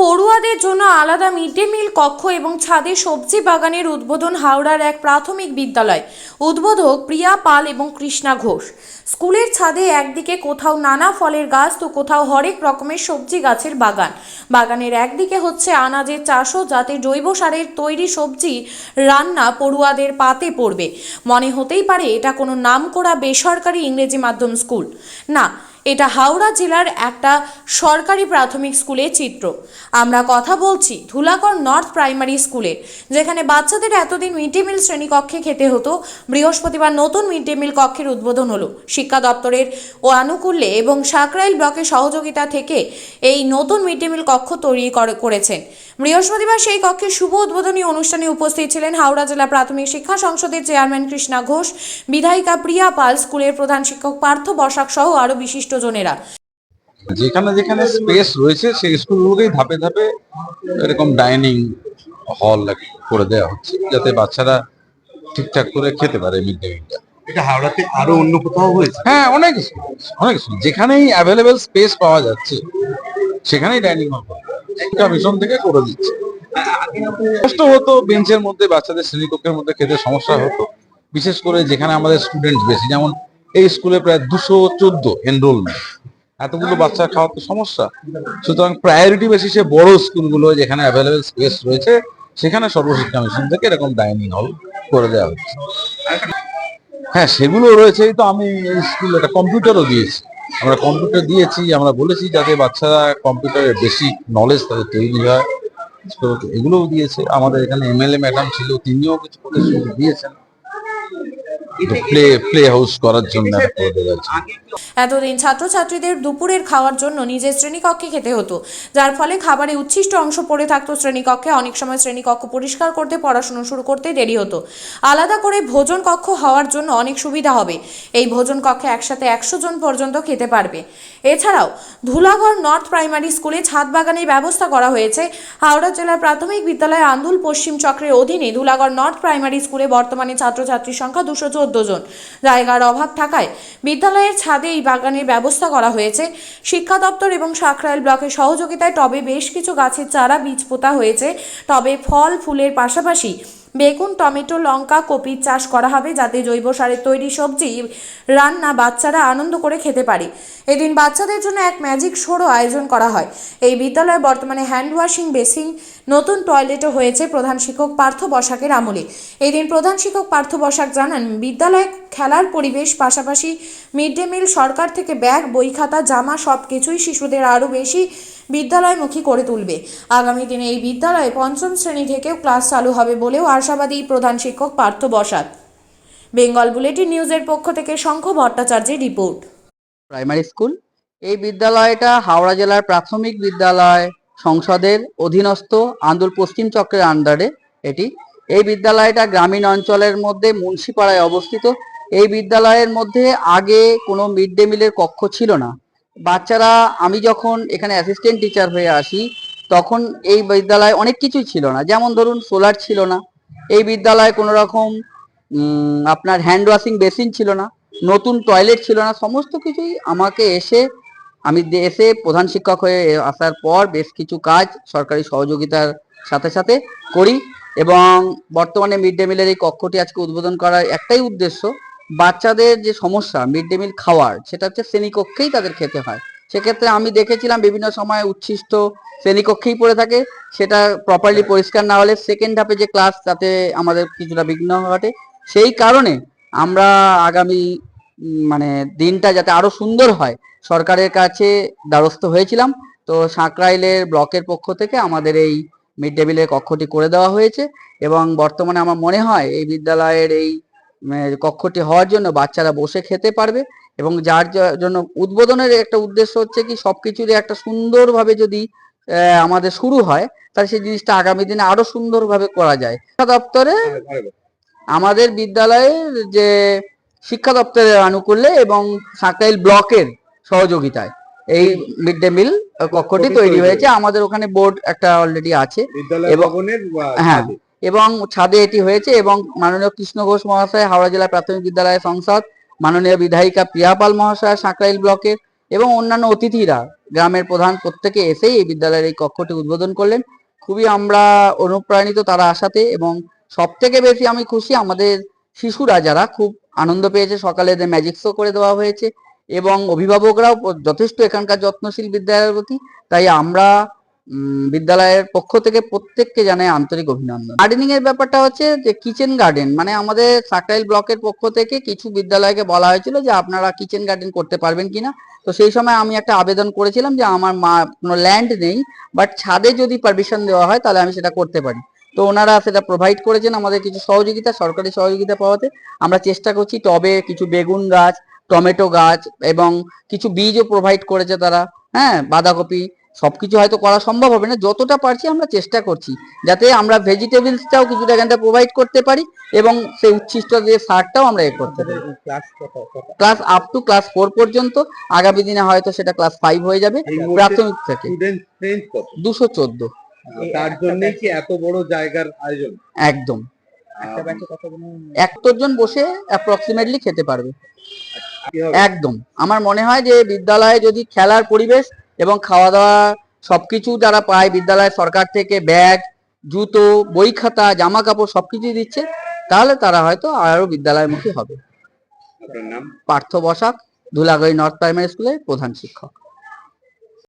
পড়ুয়াদের জন্য আলাদা মিড ডে মিল, কক্ষ এবং ছাদে সবজি বাগানের উদ্বোধন হাওড়ার এক প্রাথমিক বিদ্যালয়। উদ্বোধক প্রিয়া পাল এবং কৃষ্ণা ঘোষ। স্কুলের ছাদে একদিকে কোথাও নানা ফলের গাছ, তো কোথাও হরেক রকমের সবজি গাছের বাগান। বাগানের একদিকে হচ্ছে আনাজের চাষও, যাতে জৈব সারের তৈরি সবজি রান্না পড়ুয়াদের পাতে পড়বে। মনে হতেই পারে এটা কোনো নামকরা বেসরকারি ইংরেজি মাধ্যম স্কুল। না, এটা হাওড়া জেলার একটা সরকারি প্রাথমিক স্কুলের চিত্র। আমরা কথা বলছি ধুলাগড় নর্থ প্রাইমারি স্কুলের, যেখানে বাচ্চাদের এতদিন মিড ডে মিল শ্রেণীকক্ষে খেতে হতো, বৃহস্পতিবার নতুন মিড ডে মিল কক্ষের উদ্বোধন হলো। শিক্ষা দপ্তরের ও আনুকূল্যে এবং সাকরাইল ব্লকের সহযোগিতা থেকে এই নতুন মিড ডে মিল কক্ষ তৈরি করেছেন। বৃহস্পতিবার সেই কক্ষের শুভ উদ্বোধনী অনুষ্ঠানে উপস্থিত ছিলেন হাওড়া জেলা প্রাথমিক শিক্ষা সংসদের চেয়ারম্যান কৃষ্ণা ঘোষ, বিধায়িকা প্রিয়া পাল, স্কুলের প্রধান শিক্ষক পার্থ বসাক সহ আরও বিশিষ্টজনেরা যেখানে যেখানে স্পেস রয়েছে, সেই স্কুলগুলোকেই ধাপে ধাপে এরকম ডাইনিং হল করে দেওয়া হচ্ছে, যাতে বাচ্চারা ঠিকঠাক করে খেতে পারে মিড ডে মিলটা হাওড়াতে আরও অন্য কোথাও হ্যাঁ অনেক অনেক যেখানেই অ্যাভেলেবেল স্পেস পাওয়া যাচ্ছে, সেখানেই ডাইনিং হল মিশন থেকে করে দিচ্ছে। বেঞ্চের মধ্যে, বাচ্চাদের শ্রেণীকক্ষের মধ্যে খেতে সমস্যা হতো। বিশেষ করে যেখানে আমাদের স্টুডেন্ট বেশি, যেমন এই স্কুলে প্রায় দুশো চোদ্দ এনরোলমেন্ট এতগুলো বাচ্চা খাওয়ার তো সমস্যা। সুতরাং প্রায়োরিটি বেসিসে বড় স্কুলগুলো যেখানে অ্যাভেলেবেল স্পেস রয়েছে, সেখানে সর্বশিক্ষা মিশন থেকে এরকম ডাইনিং হল করে দেওয়া হচ্ছে। হ্যাঁ সেগুলো রয়েছে। তো আমি স্কুল একটা কম্পিউটারও দিয়েছি। আমরা কম্পিউটার দিয়েছি, আমরা বলেছি যাতে বাচ্চারা কম্পিউটারের বেসিক নলেজ তাদের তৈরি হয়। এগুলোও দিয়েছে। আমাদের এখানে এমএলএ ম্যাডাম ছিল, তিনিও কিছু দিয়েছেন। এতদিন ছাত্রছাত্রীদের দুপুরের খাওয়ার জন্য নিজের শ্রেণীকক্ষে খেতে হতো, যার ফলে খাবারে উচ্ছিষ্ট অংশ পড়ে থাকতো শ্রেণীকক্ষে। অনেক সময় শ্রেণীকক্ষ পরিষ্কার করতে, পড়াশুনো শুরু করতে দেরি হতো। আলাদা করে ভোজন কক্ষ হওয়ার জন্য অনেক সুবিধা হবে। এই ভোজন কক্ষে একসাথে একশো জন পর্যন্ত খেতে পারবে। এছাড়াও ধুলাগড় নর্থ প্রাইমারি স্কুলে ছাদ বাগানের ব্যবস্থা করা হয়েছে। হাওড়া জেলার প্রাথমিক বিদ্যালয় আন্দুল পশ্চিম চক্রের অধীনে ধুলাগড় নর্থ প্রাইমারি স্কুলে বর্তমানে ছাত্রছাত্রীর সংখ্যা দুশো চোদ্দ জন জায়গার অভাব থাকায় বিদ্যালয়ের ছাদে এই বাগানের ব্যবস্থা করা হয়েছে। শিক্ষা দপ্তর এবং সাকরাইল ব্লকের সহযোগিতায় টবে বেশ কিছু গাছের চারা বীজ পোতা হয়েছে। তবে ফল, ফুলের পাশাপাশি বেগুন, টমেটো, লঙ্কা, কপির চাষ করা হবে যাতে জৈব সারের তৈরি সবজি রান্না বাচ্চারা আনন্দ করে খেতে পারে। এদিন বাচ্চাদের জন্য এক ম্যাজিক শোরও আয়োজন করা হয়। এই বিদ্যালয়ে বর্তমানে হ্যান্ড ওয়াশিং বেসিং নতুন টয়লেটও হয়েছে প্রধান শিক্ষক পার্থ বসাকের আমলে। এদিন প্রধান শিক্ষক পার্থ বসাক জানান, বিদ্যালয়ে খেলার পরিবেশ পাশাপাশি মিড ডে মিল সরকার থেকে ব্যাগ, বই খাতা, জামা সব কিছুই শিশুদের আরও বেশি বিদ্যালয়মুখী করে তুলবে। আগামী দিনে এই বিদ্যালয়ে পঞ্চম শ্রেণি থেকেও ক্লাস চালু হবে বলেও আশাবাদী প্রধান শিক্ষক পার্থ বসাক। বেঙ্গল বুলেটিন নিউজের পক্ষ থেকে শঙ্খ ভট্টাচার্যের রিপোর্ট। প্রাইমারি স্কুল, এই বিদ্যালয়টা হাওড়া জেলার প্রাথমিক বিদ্যালয় সংসদের অধীনস্থ আন্দুল পশ্চিম চক্রের আন্ডারে এটি। এই বিদ্যালয়টা গ্রামীণ অঞ্চলের মধ্যে মুন্সিপাড়ায় অবস্থিত। এই বিদ্যালয়ের মধ্যে আগে কোনো মিড ডে মিলের কক্ষ ছিল না। বাচ্চারা, আমি যখন এখানে অ্যাসিস্ট্যান্ট টিচার হয়ে আসি, তখন এই বিদ্যালয়ে অনেক কিছুই ছিল না। যেমন ধরুন সোলার ছিল না। এই বিদ্যালয়ে কোনো রকম আপনার হ্যান্ড ওয়াশিং বেসিন ছিল না। নতুন টয়লেট ছিল না। সমস্ত কিছুই আমাকে এসে আমি দে- এসে প্রধান শিক্ষক হয়ে আসার পর বেশ কিছু কাজ সরকারি সহযোগিতার সাথে সাথে করি এবং বর্তমানে মিড ডে মিলের এই কক্ষটি আজকে উদ্বোধন করার একটাই উদ্দেশ্য বাচ্চাদের যে সমস্যা, মিড ডে মিল খাওয়ার, সেটা হচ্ছে শ্রেণীকক্ষেই তাদের খেতে হয়। সেক্ষেত্রে আমি দেখেছিলাম বিভিন্ন সময় উচ্ছিষ্ট শ্রেণীকক্ষেই পড়ে থাকে, সেটা প্রপারলি পরিষ্কার না হলে সেকেন্ড হাফে যে ক্লাস তাতে আমাদের কিছুটা বিঘ্ন ঘটে। সেই কারণে আমরা আগামী মানে দিনটা যাতে আরও সুন্দর হয় সরকারের কাছে দ্বারস্থ হয়েছিলাম। তো সাঁকরাইলের ব্লকের পক্ষ থেকে আমাদের এই মিড ডে মিলের কক্ষটি করে দেওয়া হয়েছে এবং বর্তমানে আমার মনে হয় এই বিদ্যালয়ের এই কক্ষটি হওয়ার জন্য বাচ্চারা বসে খেতে পারবে এবং যার জন্য উদ্বোধনের একটা উদ্দেশ্য হচ্ছে কি সবকিছুরই একটা সুন্দরভাবে যদি আমাদের শুরু হয়, তাহলে সেই জিনিসটা আগামী দিনে আরও সুন্দরভাবে করা যায়। শিক্ষা দপ্তরে আমাদের বিদ্যালয়ের যে শিক্ষা দপ্তরের আনুকূল্যে এবং সাঁকরাইল ব্লকের সহযোগিতায়। এই মিড ডে মিল কক্ষটি তৈরি হয়েছে। আমাদের ওখানে বোর্ড একটা অলরেডি আছে। এবং- হ্যাঁ এবং ছাদে এটি হয়েছে এবং মাননীয় কৃষ্ণ ঘোষ মহাশয় হাওড়া জেলা প্রাথমিক বিদ্যালয় সংসদ মাননীয় বিধায়িকা প্রিয়া পাল মহাশয় সাঁকরাইল ব্লকের এবং অন্যান্য অতিথিরা গ্রামের প্রধান প্রত্যেকে এসেই এই বিদ্যালয়ের এই কক্ষটি উদ্বোধন করলেন। খুবই আমরা অনুপ্রাণিত তারা আসাতে এবং সব থেকে বেশি আমি খুশি আমাদের শিশুরা যারা খুব আনন্দ পেয়েছে। সকালে ম্যাজিক শো করে দেওয়া হয়েছে। এবং অভিভাবকরাও যথেষ্ট এখানকার যত্নশীল বিদ্যালয়ের প্রতি, তাই আমরা বিদ্যালয়ের পক্ষ থেকে প্রত্যেককে জানাই আন্তরিক অভিনন্দন। গার্ডেনিং এর ব্যাপারটা হচ্ছে যে কিচেন গার্ডেন মানে আমাদের সাকরাইল ব্লকের পক্ষ থেকে কিছু বিদ্যালয়কে বলা হয়েছিল যে, আপনারা কিচেন গার্ডেন করতে পারবেন কিনা। তো সেই সময় আমি একটা আবেদন করেছিলাম যে, আমার মা, কোনো ল্যান্ড নেই বাট ছাদে যদি পারমিশন দেওয়া হয়, তাহলে আমি সেটা করতে পারি। তো ওনারা সেটা প্রোভাইড করেছেন আমাদের কিছু সহযোগিতা, সরকারি সহযোগিতা পাওয়াতে। আমরা চেষ্টা করছি টবে কিছু বেগুন গাছ টমেটো গাছ এবং কিছু বীজও প্রোভাইড করেছে তারা হ্যাঁ? বাঁধাকপি সবকিছু হয়তো করা সম্ভব হবে না যতটা পারছি আমরা চেষ্টা করছি যাতে আমরা ভেজিটেবলসটাও কিছুটা এখানটা প্রোভাইড করতে পারি এবং সেই উচ্ছিষ্ট যে সারটাও আমরা এ করতে পারি। ক্লাস কত কত? Class up to class four পর্যন্ত আগামী দিনে হয়তো সেটা ক্লাস ফাইভ হয়ে যাবে প্রাথমিক থেকে। দুশো চোদ্দ। তার জন্য কি এত বড় জায়গার আয়োজন? একদম। আহ, একশো জন বসে অ্যাপ্রক্সিমেটলি খেতে পারবে। হবে? একদম। আমার মনে হয় যে বিদ্যালয়ে যদি খেলার পরিবেশ এবং খাওয়া দাওয়া সবকিছু যারা পায় বিদ্যালয় সরকার থেকে ব্যাগ জুতো বই খাতা জামা কাপড় সবকিছু দিচ্ছে তাহলে তারা হয়তো আরও বিদ্যালয়মুখী হবে। পার্থ বসাক ধুলাগড়ি নর্থ প্রাইমারি স্কুলের প্রধান শিক্ষক।